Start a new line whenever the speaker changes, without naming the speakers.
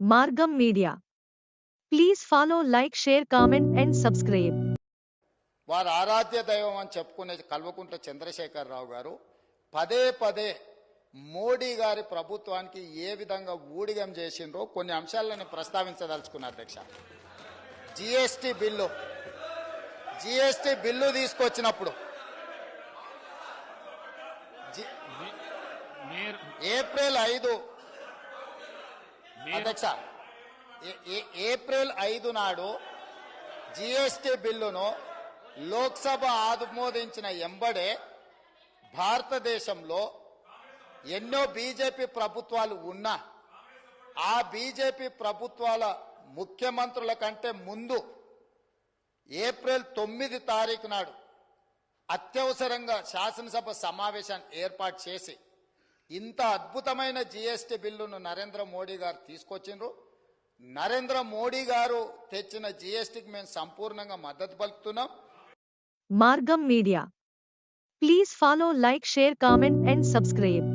Margam Media. Please follow, like, share, comment, and subscribe.
వారి ఆరాధ్య దైవం అని చెప్పుకునే కల్వకుంట్ల చంద్రశేఖరరావు గారు పదే పదే మోడీ గారి ప్రభుత్వానికి ఏ విధంగా ఊడిగం చేసిండ్రో కొన్ని అంశాలను ప్రస్తావించదలుచుకున్నా అధ్యక్ష జిఎస్టి బిల్లు జిఎస్టి బిల్లు తీసుకొచ్చినప్పుడు ఏప్రిల్ ఐదు అధ్యక్ష ఏ- ఏప్రిల్ ఐదు నాడు జిఎస్టి బిల్లును లోక్సభ ఆమోదించిన ఎంబడే భారతదేశంలో ఎన్నో బీజేపీ ప్రభుత్వాలు ఉన్నా ఆ బీజేపీ ప్రభుత్వాల ముఖ్యమంత్రుల కంటే ముందు ఏప్రిల్ తొమ్మిది తారీఖు నాడు అత్యవసరంగా శాసనసభ సమావేశాన్ని ఏర్పాటు చేసి ఇంత అద్భుతమైన జిఎస్టి బిల్లును నరేంద్ర మోడీ గారు తీసుకొచ్చిండ్రు. నరేంద్ర మోడీ గారు తెచ్చిన జిఎస్టీకి మేము సంపూర్ణంగా మద్దతు పలుకుతున్నాం.
Margam media. Please follow like share comment and subscribe.